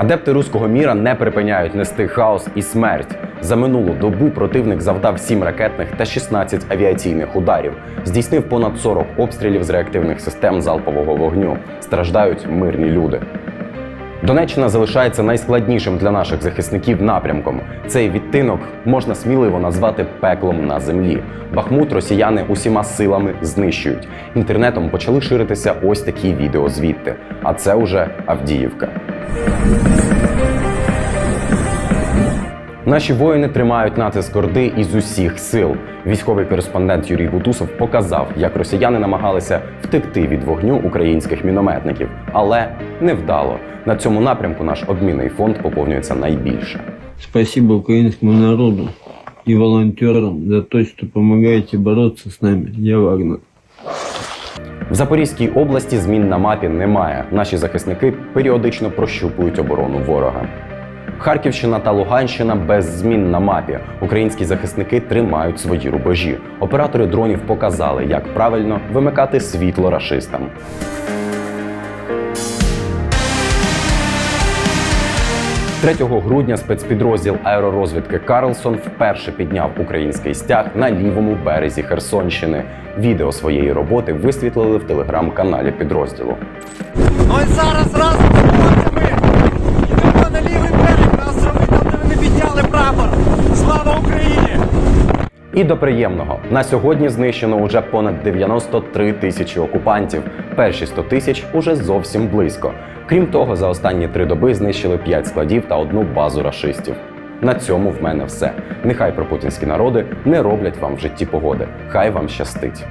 Адепти руського міра не припиняють нести хаос і смерть. За минулу добу противник завдав 7 ракетних та 16 авіаційних ударів, здійснив понад 40 обстрілів з реактивних систем залпового вогню. Страждають мирні люди. Донеччина залишається найскладнішим для наших захисників напрямком. Цей відтинок можна сміливо назвати пеклом на землі. Бахмут росіяни усіма силами знищують. Інтернетом почали ширитися ось такі відео звідти. А це уже Авдіївка. Наші воїни тримають натиск Орди із усіх сил. Військовий кореспондент Юрій Бутусов показав, як росіяни намагалися втекти від вогню українських мінометників, але невдало. На цьому напрямку наш обмінний фонд поповнюється найбільше. Спасибо украинскому народу и волонтерам за то, что помогаете бороться с нами. Я Вагнер. В Запорізькій області змін на мапі немає. Наші захисники періодично прощупують оборону ворога. Харківщина та Луганщина без змін на мапі. Українські захисники тримають свої рубежі. Оператори дронів показали, як правильно вимикати світло рашистам. – 3 грудня спецпідрозділ аеророзвідки Карлсон вперше підняв український стяг на лівому березі Херсонщини. Відео своєї роботи висвітлили в телеграм-каналі підрозділу. І зараз разом І до приємного на сьогодні знищено уже понад 93 тисячі окупантів. Перші 100 тисяч уже зовсім близько. Крім того, за останні три доби знищили 5 складів та одну базу рашистів. На цьому в мене все. Нехай пропутінські народи не роблять вам в житті погоди. Хай вам щастить.